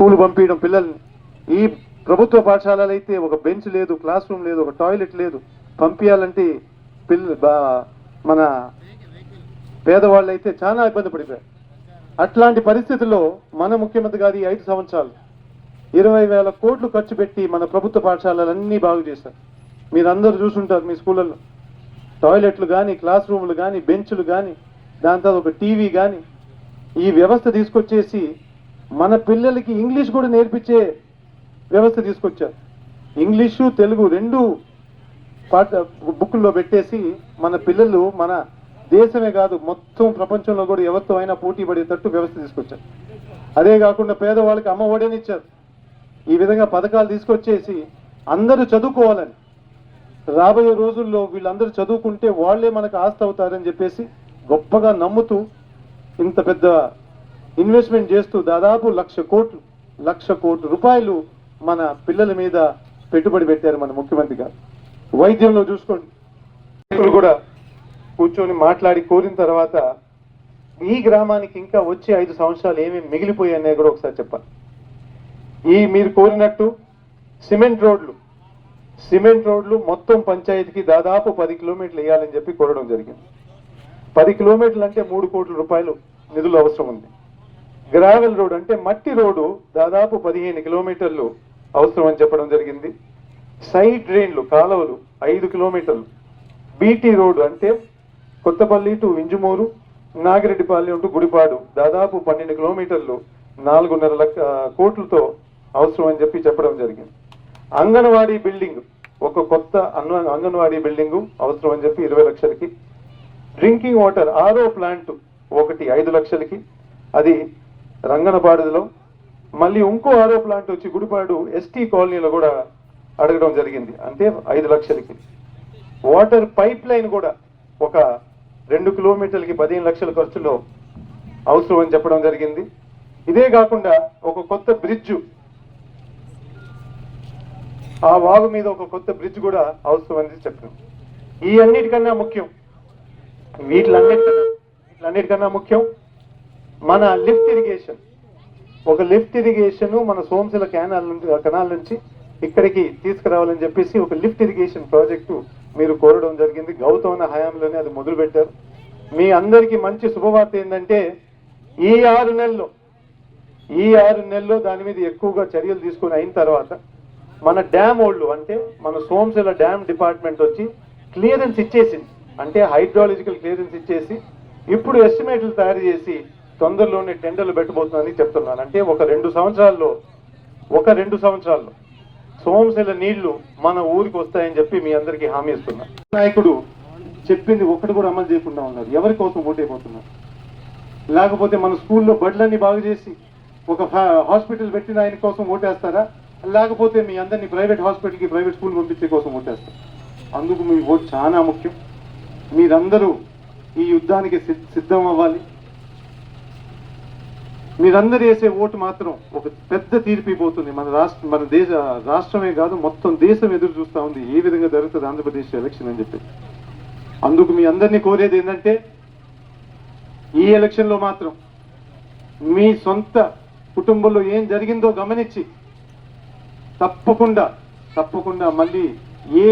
School పంపించడం పిల్లల్ని. ఈ ప్రభుత్వ పాఠశాలలు అయితే ఒక బెంచ్ లేదు క్లాస్ రూమ్ లేదు ఒక టాయిలెట్ లేదు. పంపించాలంటే పిల్ల బా- మన పేదవాళ్ళు అయితే చాలా ఇబ్బంది పడిపోయారు. అట్లాంటి పరిస్థితుల్లో మన ముఖ్యమంత్రి గారు ఐదు సంవత్సరాలు ఇరవై వేల కోట్లు ఖర్చు పెట్టి మన ప్రభుత్వ పాఠశాలలన్నీ బాగు చేశారు. మీరందరూ చూసుంటారు మీ స్కూళ్ళల్లో. టాయిలెట్లు కానీ క్లాస్ రూములు కానీ బెంచ్లు కానీ దాని తర్వాత ఒక టీవీ కానీ ఈ వ్యవస్థ తీసుకొచ్చేసి మన పిల్లలకి ఇంగ్లీష్ కూడా నేర్పించే వ్యవస్థ తీసుకొచ్చారు. ఇంగ్లీషు తెలుగు రెండు పాఠ బుక్కుల్లో పెట్టేసి మన పిల్లలు మన దేశమే కాదు మొత్తం ప్రపంచంలో కూడా ఎవరితో అయినా పోటీ పడేటట్టు వ్యవస్థ తీసుకొచ్చారు. అదే కాకుండా పేదవాళ్ళకి అమ్మ ఒడని ఇచ్చారు ఈ విధంగా పథకాలు తీసుకొచ్చేసి అందరూ చదువుకోవాలని. రాబోయే రోజుల్లో వీళ్ళందరూ చదువుకుంటే వాళ్ళే మనకు ఆస్తి అవుతారని చెప్పేసి గొప్పగా నమ్ముతూ ఇంత పెద్ద ఇన్వెస్ట్మెంట్ చేస్తూ దాదాపు లక్ష కోట్లు లక్ష కోట్ల రూపాయలు మన పిల్లల మీద పెట్టుబడి పెట్టారు మన ముఖ్యమంత్రి గారు. వైద్యంలో చూసుకోండి. కూడా కూర్చొని మాట్లాడి కోరిన తర్వాత ఈ గ్రామానికి ఇంకా వచ్చే ఐదు సంవత్సరాలు ఏమేమి మిగిలిపోయాయనే కూడా ఒకసారి చెప్పాలి. ఈ మీరు కోరినట్టు సిమెంట్ రోడ్లు సిమెంట్ రోడ్లు మొత్తం పంచాయతీకి దాదాపు పది కిలోమీటర్లు వేయాలని చెప్పి కోరడం జరిగింది. పది కిలోమీటర్లు అంటే మూడు కోట్ల రూపాయలు నిధులు అవసరం ఉంది. గ్రావెల్ రోడ్ అంటే మట్టి రోడ్డు దాదాపు పదిహేను కిలోమీటర్లు అవసరం అని చెప్పడం జరిగింది. సైడ్ డ్రైన్లు కాలువలు ఐదు కిలోమీటర్లు. బీటీ రోడ్డు అంటే కొత్తపల్లి టు వింజమూరు నాగిరెడ్డిపల్లి టు గుడిపాడు. దాదాపు పన్నెండు కిలోమీటర్లు నాలుగున్నర లక్ష కోట్లతో అవసరం అని చెప్పి చెప్పడం జరిగింది. అంగన్వాడీ బిల్డింగ్ ఒక కొత్త అన్వ అంగన్వాడీ బిల్డింగ్ అవసరం అని చెప్పి ఇరవై లక్షలకి. డ్రింకింగ్ వాటర్ ఆరో ప్లాంట్ ఒకటి ఐదు లక్షలకి. అది రంగనపాడులో మళ్ళీ ఇంకో ఆరో ప్లాంట్ వచ్చి గుడిపాడు ఎస్టీ కాలనీలో కూడా అడగడం జరిగింది. అంటే ఐదు లక్షలకి. వాటర్ పైప్ లైన్ కూడా ఒక రెండు కిలోమీటర్లకి పదిహేను లక్షల ఖర్చులో అవసరం అని చెప్పడం జరిగింది. ఇదే కాకుండా ఒక కొత్త బ్రిడ్జ్. ఆ వాగు మీద ఒక కొత్త బ్రిడ్జ్ కూడా అవసరం అని చెప్పాం ఈ అన్నిటికన్నా ముఖ్యం. వీటిలన్నిటికన్నా వీటిలన్నిటికన్నా ముఖ్యం మన లిఫ్ట్ ఇరిగేషన్. ఒక లిఫ్ట్ ఇరిగేషన్ మన సోమశిల కెనాల్ నుంచి కెనాల్ నుంచి ఇక్కడికి తీసుకురావాలని చెప్పేసి ఒక లిఫ్ట్ ఇరిగేషన్ ప్రాజెక్టు మీరు కోరడం జరిగింది. గౌతమ హయాంలోనే అది మొదలుపెట్టారు. మీ అందరికీ మంచి శుభవార్త ఏంటంటే ఈ ఆరు నెలల్లో ఈ ఆరు నెలల్లో దాని మీద ఎక్కువగా చర్యలు తీసుకుని అయిన తర్వాత మన డ్యామ్ ఓళ్ళు అంటే మన సోమశిల డ్యామ్ డిపార్ట్మెంట్ వచ్చి క్లియరెన్స్ ఇచ్చేసింది. అంటే హైడ్రాలజికల్ క్లియరెన్స్ ఇచ్చేసి ఇప్పుడు ఎస్టిమేట్లు తయారు చేసి తొందరలోనే టెండర్లు పెట్టబోతుందని చెప్తున్నాను. అంటే ఒక రెండు సంవత్సరాల్లో ఒక రెండు సంవత్సరాల్లో సోమశిల నీళ్ళు మన ఊరికి వస్తాయని చెప్పి మీ అందరికీ హామీ ఇస్తున్నా. నాయకుడు చెప్పింది ఒకటి కూడా అమలు చేయకుండా ఉన్నారు. ఎవరి కోసం ఓటైపోతున్నారు లేకపోతే మన స్కూల్లో బడ్లన్నీ బాగు చేసి ఒక హాస్పిటల్ పెట్టిన ఆయన కోసం ఓటేస్తారా లేకపోతే మీ అందరినీ ప్రైవేట్ హాస్పిటల్కి ప్రైవేట్ స్కూల్ పంపించే కోసం ఓటేస్తారు అందుకు మీ ఓటు చాలా ముఖ్యం. మీరందరూ ఈ యుద్ధానికి సిద్ధం అవ్వాలి. మీరందరూ వేసే ఓటు మాత్రం ఒక పెద్ద తీర్పు మన రాష్ట్ర మన దేశ రాష్ట్రమే కాదు మొత్తం దేశం ఎదురు చూస్తూ ఉంది. ఏ విధంగా జరుగుతుంది ఆంధ్రప్రదేశ్ ఎలక్షన్ అని చెప్పి. అందుకు మీ అందరినీ కోరేది ఏంటంటే ఈ ఎలక్షన్లో మాత్రం మీ సొంత కుటుంబంలో ఏం జరిగిందో గమనించి తప్పకుండా తప్పకుండా మళ్ళీ ఏ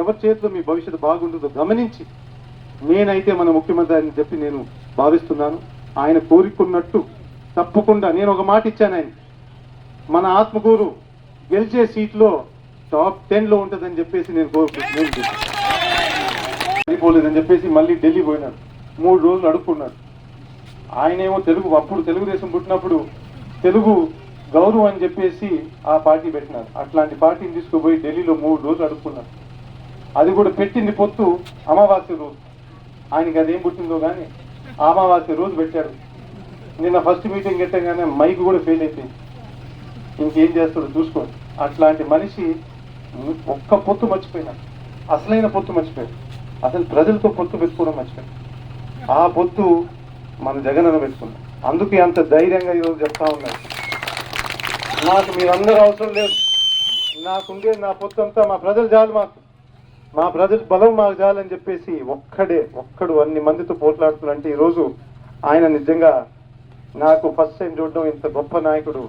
ఎవరి చేతిలో మీ భవిష్యత్తు బాగుంటుందో గమనించి నేనైతే మన ముఖ్యమంత్రి అని చెప్పి నేను భావిస్తున్నాను. ఆయన కోరుకున్నట్టు తప్పకుండా నేను ఒక మాట ఇచ్చాను ఆయన. మన ఆత్మగూరు గెలిచే సీట్లో టాప్ టెన్లో ఉంటుందని చెప్పేసి నేను కోరుకుంటున్నాను. సరిపోలేదని చెప్పేసి మళ్ళీ ఢిల్లీ పోయినాడు. మూడు రోజులు అడుక్కున్నాడు. ఆయనేమో తెలుగు అప్పుడు తెలుగుదేశం పుట్టినప్పుడు తెలుగు గౌరవం అని చెప్పేసి ఆ పార్టీ పెట్టినారు అట్లాంటి పార్టీని తీసుకుపోయి ఢిల్లీలో మూడు రోజులు అడుక్కున్నారు అది కూడా పెట్టింది పొత్తు అమావాస్య రోజు. ఆయనకి అదేం పుట్టిందో కానీ అమావాస్య రోజు పెట్టారు. నిన్న ఫస్ట్ మీటింగ్ పెట్టగానే మైక్ కూడా ఫెయిల్ అయిపోయింది. ఇంకేం చేస్తాడు చూసుకోండి. అట్లాంటి మనిషి ఒక్క పొత్తు మర్చిపోయినా. అసలైన పొత్తు మర్చిపోయాడు. అసలు ప్రజలతో పొత్తు పెట్టుకోవడం మర్చిపోయాడు. ఆ పొత్తు మన జగనన్న పెట్టుకున్నాం అందుకే అంత ధైర్యంగా ఈరోజు చెప్తా ఉన్నారు నాకు మీరందరూ అవసరం లేదు. నాకుండే నా పొత్తు అంతా మా ప్రజలు చాలు మాకు. మా ప్రజల బలం మాకు చాలని చెప్పేసి ఒక్కడే ఒక్కడు అన్ని మందితో పోట్లాడుతున్నారంటే ఈరోజు ఆయన నిజంగా నాకు ఫస్ట్ టైం చూడడం ఇంత గొప్ప నాయకుడు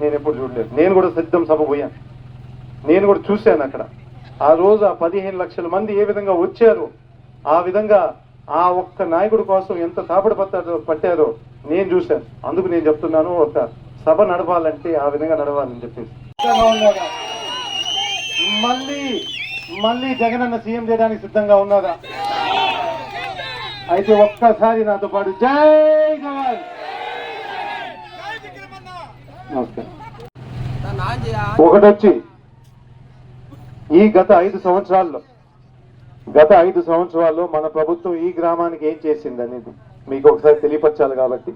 నేను ఎప్పుడు చూడలేదు. నేను కూడా సిద్ధం సభ పోయాను. నేను కూడా చూశాను అక్కడ. ఆ రోజు ఆ పదిహేను లక్షల మంది ఏ విధంగా వచ్చారు ఆ విధంగా ఆ ఒక్క నాయకుడి కోసం ఎంత తాపడి పట్టారో పట్టారో నేను చూశాను. అందుకు నేను చెప్తున్నాను ఒక సభ నడవాలంటే ఆ విధంగా నడవాలని చెప్పేసి. మళ్ళీ మళ్ళీ జగనన్న సీఎం చేయడానికి సిద్ధంగా ఉన్నారా? అయితే ఒక్కసారి నాతో పాటు జై జవాన్ ఒకటొచ్చి ఈ గత ఐదు సంవత్సరాల్లో గత ఐదు సంవత్సరాల్లో మన ప్రభుత్వం ఈ గ్రామానికి ఏం చేసింది అనేది మీకు ఒకసారి తెలియపరచాలి కాబట్టి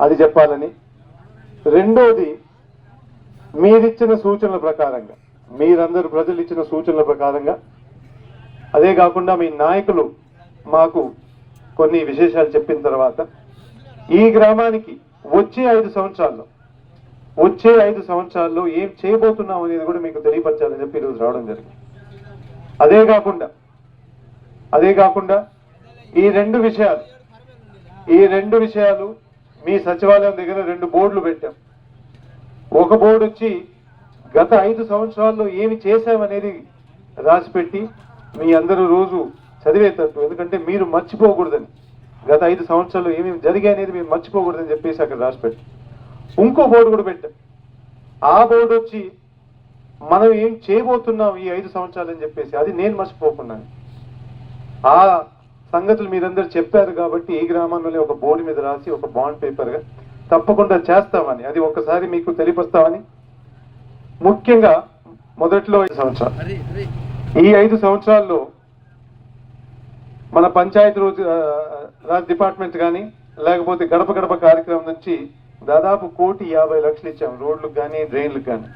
అది చెప్పాలని. రెండోది మీరిచ్చిన సూచనల ప్రకారంగా మీరందరూ ప్రజలు ఇచ్చిన సూచనల ప్రకారంగా అదే కాకుండా మీ నాయకులు మాకు కొన్ని విశేషాలు చెప్పిన తర్వాత ఈ గ్రామానికి వచ్చే ఐదు సంవత్సరాల్లో వచ్చే ఐదు సంవత్సరాల్లో ఏం చేయబోతున్నాం అనేది కూడా మీకు తెలియపరచాలని చెప్పి ఈరోజు రావడం జరిగింది. అదే కాకుండా అదే కాకుండా ఈ రెండు విషయాలు ఈ రెండు విషయాలు మీ సచివాలయం దగ్గర రెండు బోర్డులు పెట్టాం. ఒక బోర్డు వచ్చి గత ఐదు సంవత్సరాల్లో ఏమి చేశామనేది రాసిపెట్టి మీ అందరూ రోజు చదివేటట్టు. ఎందుకంటే మీరు మర్చిపోకూడదని గత ఐదు సంవత్సరాల్లో ఏమేమి జరిగాయి అనేది మీరు మర్చిపోకూడదని చెప్పేసి అక్కడ రాసిపెట్టి. ఇంకో బోర్డు కూడా పెట్టాం. ఆ బోర్డు వచ్చి మనం ఏం చేయబోతున్నాం ఈ ఐదు సంవత్సరాలు అని చెప్పేసి అది నేను మర్చిపోకున్నాను. ఆ సంగతులు మీరందరూ చెప్పారు కాబట్టి ఈ గ్రామంలోనే ఒక బోర్డు మీద రాసి ఒక బాండ్ పేపర్గా తప్పకుండా చేస్తామని అది ఒకసారి మీకు తెలియపరుస్తామని ముఖ్యంగా మొదట్లో ఐదు సంవత్సరాలు. ఈ ఐదు సంవత్సరాల్లో మన పంచాయతీ రోజు రాజ్ డిపార్ట్మెంట్ కానీ లేకపోతే గడప గడప కార్యక్రమం నుంచి దాదాపు కోటి యాభై లక్షలు ఇచ్చాం రోడ్లకు కానీ డ్రైన్లకు కానీ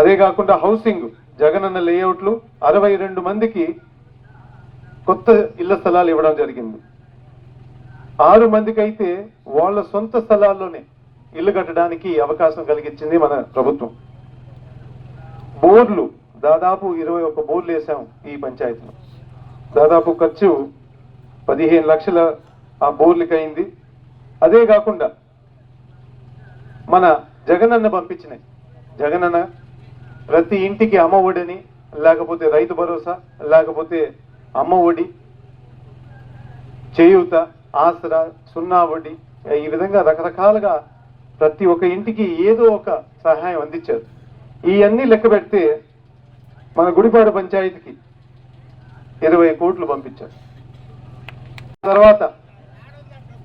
అదే కాకుండా హౌసింగ్ జగనన్న లేఅవుట్లు అరవై రెండు మందికి కొత్త ఇళ్ళ స్థలాలు ఇవ్వడం జరిగింది. ఆరు మందికి అయితే వాళ్ళ సొంత స్థలాల్లోనే ఇల్లు కట్టడానికి అవకాశం కలిగించింది మన ప్రభుత్వం. బోర్లు దాదాపు ఇరవై ఒక్క బోర్లు వేసాం ఈ పంచాయతీలో. దాదాపు ఖర్చు పదిహేను లక్షల ఆ బోర్లకి అయింది అదే కాకుండా మన జగనన్న పంపించినాయి. జగనన్న ప్రతి ఇంటికి అమ్మ ఒడిని లేకపోతే రైతు భరోసా లేకపోతే అమ్మ ఒడి చేయూత ఆసరా సున్నా వడ్డీ ఈ విధంగా రకరకాలుగా ప్రతి ఒక్క ఇంటికి ఏదో ఒక సహాయం అందించారు. ఇవన్నీ లెక్క పెడితే మన గుడిపాడు పంచాయతీకి ఇరవై కోట్లు పంపించారు. తర్వాత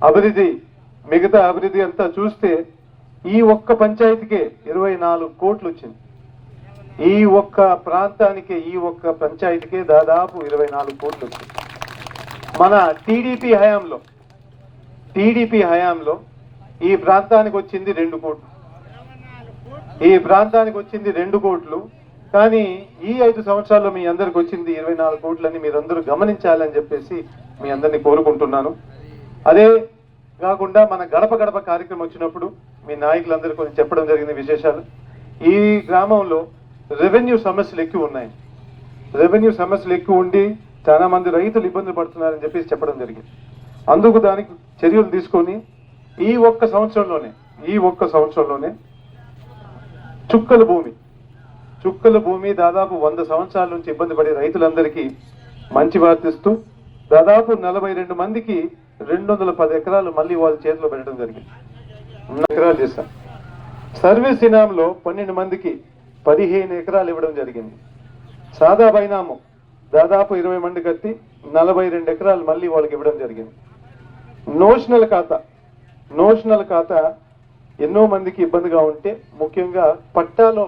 అభివృద్ధి మిగతా అభివృద్ధి అంతా చూస్తే ఈ ఒక్క పంచాయతీకే ఇరవై నాలుగు కోట్లు వచ్చింది ఈ ఒక్క ప్రాంతానికి ఈ ఒక్క పంచాయతీకే దాదాపు ఇరవై నాలుగు కోట్లు వచ్చింది మన టీడీపీ హయాంలో టీడీపీ హయాంలో ఈ ప్రాంతానికి వచ్చింది రెండు కోట్లు. ఈ ప్రాంతానికి వచ్చింది రెండు కోట్లు. కానీ ఈ ఐదు సంవత్సరాల్లో మీ అందరికి వచ్చింది ఇరవై నాలుగు కోట్లని మీరందరూ గమనించాలని చెప్పేసి మీ అందరినీ కోరుకుంటున్నాను. అదే కాకుండా మన గడప గడప కార్యక్రమం వచ్చినప్పుడు మీ నాయకులందరూ కొంచెం చెప్పడం జరిగింది విశేషాలు. ఈ గ్రామంలో రెవెన్యూ సమస్యలు ఎక్కువ ఉన్నాయి. రెవెన్యూ సమస్యలు ఎక్కువ ఉండి చాలా మంది రైతులు ఇబ్బందులు పడుతున్నారని చెప్పేసి చెప్పడం జరిగింది. అందుకు దానికి చర్యలు తీసుకొని ఈ ఒక్క సంవత్సరంలోనే ఈ ఒక్క సంవత్సరంలోనే చుక్కల భూమి చుక్కల భూమి దాదాపు వంద సంవత్సరాల నుంచి ఇబ్బంది పడే రైతులందరికీ మంచి వార్తిస్తూ దాదాపు నలభై రెండు మందికి రెండు వందల పది ఎకరాలు మళ్ళీ వాళ్ళ చేతిలో పెట్టడం జరిగింది. ఎకరాలు చేశాం సర్వీస్ ఇనాంలో పన్నెండు మందికి పదిహేను ఎకరాలు ఇవ్వడం జరిగింది. సాదా బైనాము దాదాపు ఇరవై మంది కట్టి నలభై రెండు ఎకరాలు మళ్ళీ వాళ్ళకి ఇవ్వడం జరిగింది. నోషనల్ ఖాతా. నోషనల్ ఖాతా ఎన్నో మందికి ఇబ్బందిగా ఉంటే ముఖ్యంగా పట్టాలో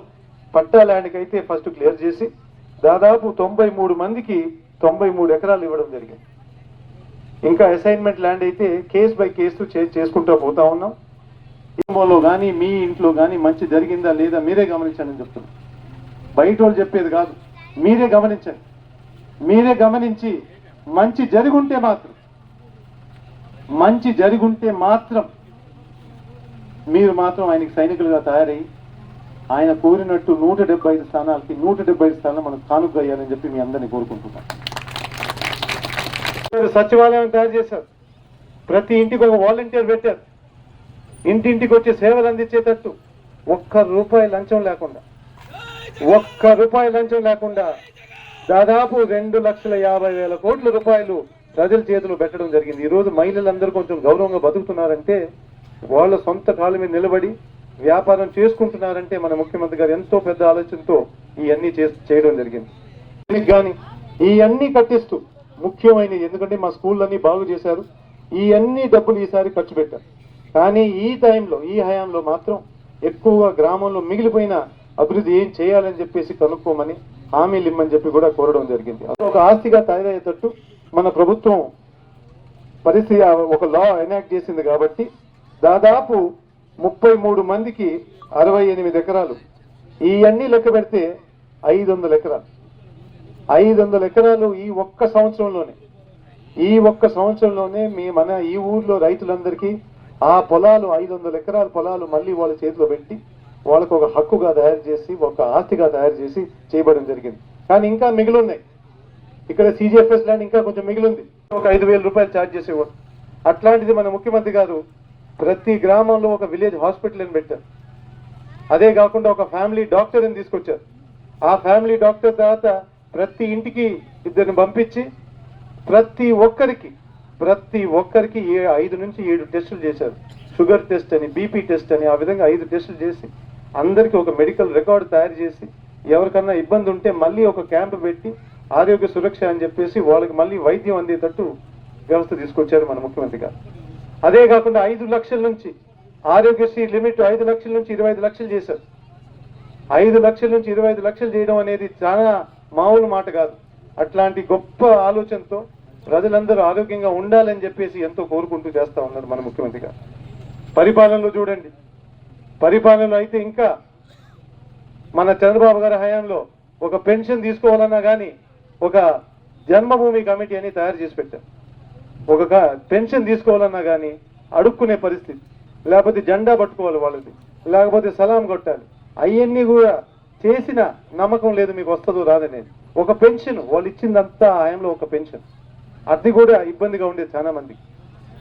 పట్టా ల్యాండ్కి అయితే ఫస్ట్ క్లియర్ చేసి దాదాపు తొంభై మూడు మందికి తొంభై మూడు ఎకరాలు ఇవ్వడం జరిగింది. ఇంకా అసైన్మెంట్ ల్యాండ్ అయితే కేస్ బై కేసు చేసుకుంటూ పోతా ఉన్నాం. కుటుంబంలో కానీ మీ ఇంట్లో కానీ మంచి జరిగిందా లేదా మీరే గమనించండి అని చెప్తున్నాను బయట వాళ్ళు చెప్పేది కాదు. మీరే గమనించండి. మీరే గమనించి మంచి జరుగుంటే మాత్రం మంచి జరుగుంటే మాత్రం మీరు మాత్రం ఆయనకి సైనికులుగా తయారయ్యి ఆయన కోరినట్టు నూట డెబ్బై ఐదు స్థానాలకి నూట డెబ్బై ఐదు స్థానాలు మనం కానుక చెప్పి మీ అందరినీ కోరుకుంటున్నాం. సచివాలయం తయారు చేశారు. ప్రతి ఇంటికి ఒక వాలంటీర్ పెట్టారు. ఇంటింటికి వచ్చి సేవలు అందించేటట్టు ఒక్క రూపాయి లంచం లేకుండా ఒక్క రూపాయి లంచం లేకుండా దాదాపు రెండు లక్షల యాభై వేల కోట్ల రూపాయలు ప్రజల చేతిలో పెట్టడం జరిగింది. ఈ రోజు మహిళలందరూ కొంచెం గౌరవంగా బతుకుతున్నారంటే వాళ్ళ సొంత కాళ్ళ మీద నిలబడి వ్యాపారం చేసుకుంటున్నారంటే మన ముఖ్యమంత్రి గారు ఎంతో పెద్ద ఆలోచనతో ఇవన్నీ చేయడం జరిగింది. కానీ ఇవన్నీ కట్టిస్తూ ముఖ్యమైనది. ఎందుకంటే మా స్కూళ్ళన్నీ బాగు చేశారు. ఈ అన్ని డబ్బులు ఈసారి ఖర్చు పెట్టారు. కానీ ఈ టైంలో ఈ హయాంలో మాత్రం ఎక్కువగా గ్రామంలో మిగిలిపోయిన అభివృద్ధి ఏం చేయాలని చెప్పేసి కనుక్కోమని హామీలు ఇమ్మని చెప్పి కూడా కోరడం జరిగింది. అది ఒక ఆస్తిగా తయారయ్యేటట్టు మన ప్రభుత్వం పరిస్థితి ఒక లా ఎనాక్ట్ చేసింది కాబట్టి దాదాపు ముప్పై మూడు మందికి అరవై ఎనిమిది ఎకరాలు. ఈ అన్ని లెక్క పెడితే ఐదు వందల ఎకరాలు. ఐదు వందల ఎకరాలు ఈ ఒక్క సంవత్సరంలోనే. ఈ ఒక్క సంవత్సరంలోనే మీ మన ఈ ఊర్లో రైతులందరికీ ఆ పొలాలు ఐదు వందల ఎకరాల పొలాలు మళ్ళీ వాళ్ళ చేతిలో పెట్టి వాళ్ళకు ఒక హక్కుగా తయారు చేసి ఒక ఆస్తిగా తయారు చేసి చేయబడడం జరిగింది. కానీ ఇంకా మిగిలి ఉన్నాయి ఇక్కడ సిజిఎఫ్ఎస్ ల్యాండ్ ఇంకా కొంచెం మిగిలింది. ఒక ఐదు వేల రూపాయలు ఛార్జ్ చేసేవాడు. అట్లాంటిది మన ముఖ్యమంత్రి గారు ప్రతి గ్రామంలో ఒక విలేజ్ హాస్పిటల్ అని పెట్టారు. అదే కాకుండా ఒక ఫ్యామిలీ డాక్టర్ని తీసుకొచ్చారు. ఆ ఫ్యామిలీ డాక్టర్ తర్వాత ప్రతి ఇంటికి ఇద్దరిని పంపించి ప్రతి ఒక్కరికి ప్రతి ఒక్కరికి ఏ ఐదు నుంచి ఏడు టెస్టులు చేశారు. షుగర్ టెస్ట్ అని బీపీ టెస్ట్ అని ఆ విధంగా ఐదు టెస్టులు చేసి అందరికీ ఒక మెడికల్ రికార్డు తయారు చేసి ఎవరికన్నా ఇబ్బంది ఉంటే మళ్ళీ ఒక క్యాంప్ పెట్టి ఆరోగ్య సురక్ష అని చెప్పేసి వాళ్ళకి మళ్ళీ వైద్యం అందేటట్టు వ్యవస్థ తీసుకొచ్చారు మన ముఖ్యమంత్రి గారు. అదే కాకుండా ఐదు లక్షల నుంచి ఆరోగ్యశ్రీ లిమిట్ ఐదు లక్షల నుంచి ఇరవై ఐదు లక్షలు చేశారు. ఐదు లక్షల నుంచి ఇరవై ఐదు లక్షలు చేయడం అనేది చాలా మామూలు మాట కాదు. అట్లాంటి గొప్ప ఆలోచనతో ప్రజలందరూ ఆరోగ్యంగా ఉండాలని చెప్పేసి ఎంతో కోరుకుంటూ చేస్తా ఉన్నారు మన ముఖ్యమంత్రి గారు. పరిపాలనలో చూడండి. పరిపాలనలో అయితే ఇంకా మన చంద్రబాబు గారి హయాంలో ఒక పెన్షన్ తీసుకోవాలన్నా కానీ ఒక జన్మభూమి కమిటీ అని తయారు చేసి పెట్టారు. ఒక పెన్షన్ తీసుకోవాలన్నా కానీ అడుక్కునే పరిస్థితి. లేకపోతే జెండా పట్టుకోవాలి వాళ్ళది. లేకపోతే సలాం కొట్టాలి. అవన్నీ కూడా చేసిన నమ్మకం లేదు మీకు వస్తుందో రాదనేది ఒక పెన్షన్ వాళ్ళు ఇచ్చిందంతా ఆయంలో ఒక పెన్షన్. అది కూడా ఇబ్బందిగా ఉండేది చాలా మందికి